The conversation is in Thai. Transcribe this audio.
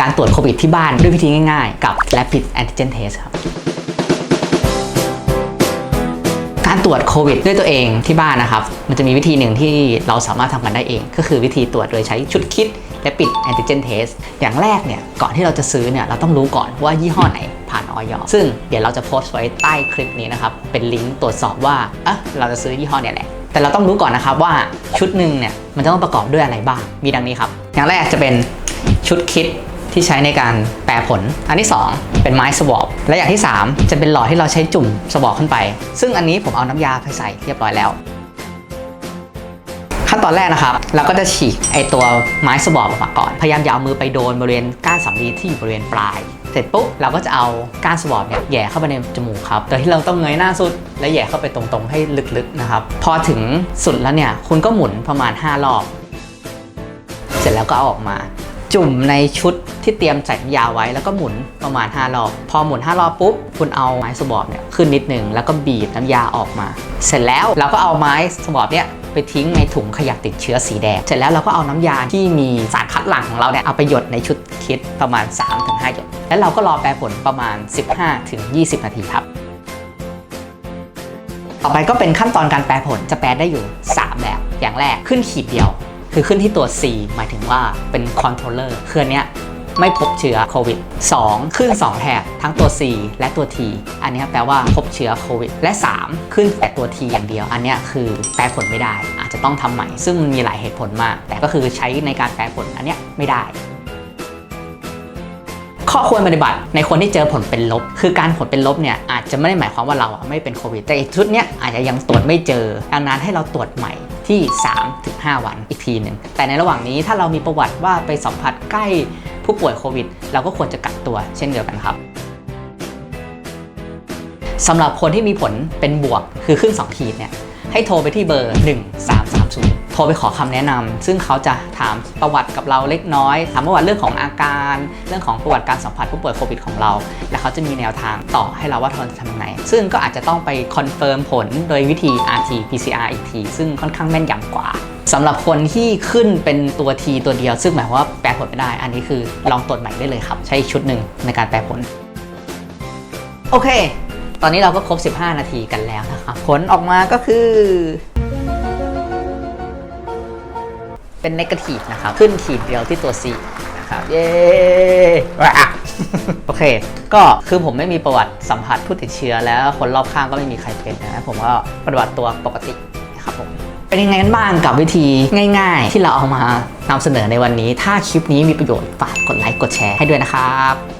การตรวจโควิดที่บ้านด้วยวิธีง่ายๆ กับ Rapid Antigen Test ครับการตรวจโควิดด้วยตัวเองที่บ้านนะครับ มันจะมีวิธีหนึ่งที่เราสามารถทำกันได้เอง ก็คือวิธีตรวจโดยใช้ชุดคิดและปิดแอนติเจนเทสอย่างแรกเนี่ย ก่อนที่เราจะซื้อเนี่ย เราต้องรู้ก่อนว่ายี่ห้อไหนผ่านออยซึ่งเดี๋ยวเราจะโพสต์ไว้ใต้คลิปนี้นะครับ เป็นลิงก์ตรวจสอบว่าเอะเราจะซื้อยี่ห้อเนี่ยแหละ แต่เราต้องรู้ก่อนนะครับว่าชุดหนึ่งเนี่ยมันจะต้องประกอบด้วยอะไรบ้าง มีดังนี้ครับ อย่างแรกจะเป็นชุดคิด ที่ใช้ในการแปลผล อันที่ 2 เป็นไม้สวอปและอย่างที่ 3 จะเป็นหลอดที่เราใช้จุ่มสวอปขึ้นไป ซึ่งอันนี้ผมเอาน้ำยาไปใส่เรียบร้อยแล้ว ขั้นตอนแรกนะครับ เราก็จะฉีกไอตัวไม้สวอปออกมาก่อน พยายามอย่าเอามือไปโดนบริเวณก้านสำลีที่อยู่บริเวณปลาย เสร็จปุ๊บเราก็จะเอาก้านสวอปเนี่ยแย่เข้าไปในจมูกครับโดยที่เราต้องเงยหน้าสุด และแย่เข้าไปตรงๆให้ลึกๆนะครับ พอถึงสุดแล้วเนี่ยคุณก็หมุนประมาณ 5 รอบ เสร็จแล้วก็เอาออกมา จุ่มในชุดที่เตรียมใส่ยาไว้แล้วก็หมุนประมาณ 5 รอบ พอหมุน 5 รอบปุ๊บ คุณเอาไม้สวอปเนี่ยขึ้นนิดนึง แล้วก็บีบน้ำยาออกมา เสร็จแล้วเราก็เอาไม้สวอปเนี่ยไปทิ้งในถุงขยะติดเชื้อสีแดง เสร็จแล้วเราก็เอาน้ำยาที่มีสารคัดหลั่งของเราเนี่ยเอาไปหยดในชุดคิดประมาณ 3-5 หยด แล้วเราก็รอแปรผลประมาณ 15-20 นาทีครับต่อไปก็เป็นขั้นตอนการแปลผลจะแปลได้อยู่ 3 แบบ อย่างแรกขึ้นขีดเดียว คือขึ้นที่ตัว C หมายถึงว่าเป็นคอนโทรลเลอร์คืออันเนี้ยไม่พบเชื้อโควิด 2 ขึ้น 2 แถบทั้งตัว C และตัว T อันนี้แปลว่าพบเชื้อโควิด และ 3 ขึ้นแต่ตัว T อย่างเดียว อันนี้คือแปลผลไม่ได้ อาจจะต้องทำใหม่ ซึ่งมันมีหลายเหตุผลมาก แต่ก็คือใช้ในการแปลผลอันนี้ไม่ได้ ข้อควรปฏิบัติในคนที่เจอผลเป็นลบ คือการผลเป็นลบเนี่ยอาจจะไม่ได้หมายความว่าเราไม่เป็นโควิด แต่ชุดเนี้ยอาจจะยังตรวจไม่เจอดังนั้นให้เราตรวจใหม่ที่ 3-5วันอีกทีหนึ่งแต่ในระหว่างนี้ถ้าเรามีประวัติว่าไปสัมผัสใกล้ผู้ป่วยโควิด เราก็ควรจะกักตัวเช่นเดียวกันครับสำหรับคนที่มีผลเป็นบวกคือขึ้น 2 ขีดเนี่ยให้โทรไปที่เบอร์ 1330 โทรไปขอคำแนะนำ ซึ่งเขาจะถามประวัติกับเราเล็กน้อย ถามประวัติเรื่องของอาการ เรื่องของประวัติการสัมผัสผู้ป่วยโควิดของเรา และเขาจะมีแนวทางต่อให้เราว่าเราจะทำยังไง ซึ่งก็อาจจะต้องไปคอนเฟิร์มผลโดยวิธี RT PCR อีกที ซึ่งค่อนข้างแม่นยำกว่า สำหรับคนที่ขึ้นเป็นตัว T ตัวเดียว ซึ่งหมายความว่าแปลผลไม่ได้ อันนี้คือลองตรวจใหม่ได้เลยครับ ใช้อีกชุดหนึ่งในการแปลผล โอเค ตอนนี้เราก็ครบ 15 นาทีกันแล้วนะครับ ผลออกมาก็คือ เป็นนกาทีฟนะครับ ขึ้นขีดเดียวที่ตัว C นะครับเย้โอเค ก็คือผมไม่มีประวัติสัมผัสผู้ติดเชื้อแล้วคนรอบข้างก็ไม่มีใครเป็นนะผมก็ปฏิบัติตัวปกตินะครับผม เป็นยังไงกันบ้างกับวิธีง่าย ๆ ที่เราเอามานำเสนอในวันนี้ ถ้าคลิปนี้มีประโยชน์ฝากกดไลค์กดแชร์ให้ด้วยนะครับ